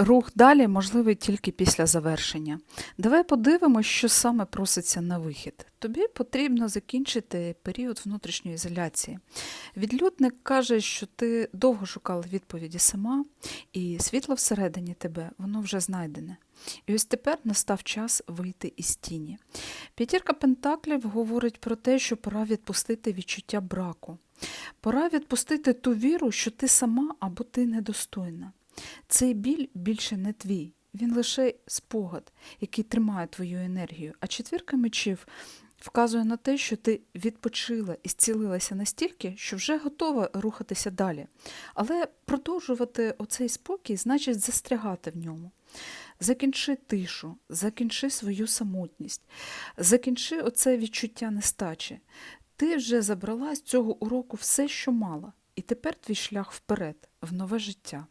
Рух далі можливий тільки після завершення. Давай подивимося, що саме проситься на вихід. Тобі потрібно закінчити період внутрішньої ізоляції. Відлюдник каже, що ти довго шукала відповіді сама, і світло всередині тебе, воно вже знайдене. І ось тепер настав час вийти із тіні. П'ятірка Пентаклів говорить про те, що пора відпустити відчуття браку. Пора відпустити ту віру, що ти сама або ти недостойна. Цей біль більше не твій, він лише спогад, який тримає твою енергію. А четвірка мечів вказує на те, що ти відпочила і зцілилася настільки, що вже готова рухатися далі. Але продовжувати оцей спокій значить застрягати в ньому. Закінчи тишу, закінчи свою самотність, закінчи оце відчуття нестачі. Ти вже забрала з цього уроку все, що мала, і тепер твій шлях вперед, в нове життя.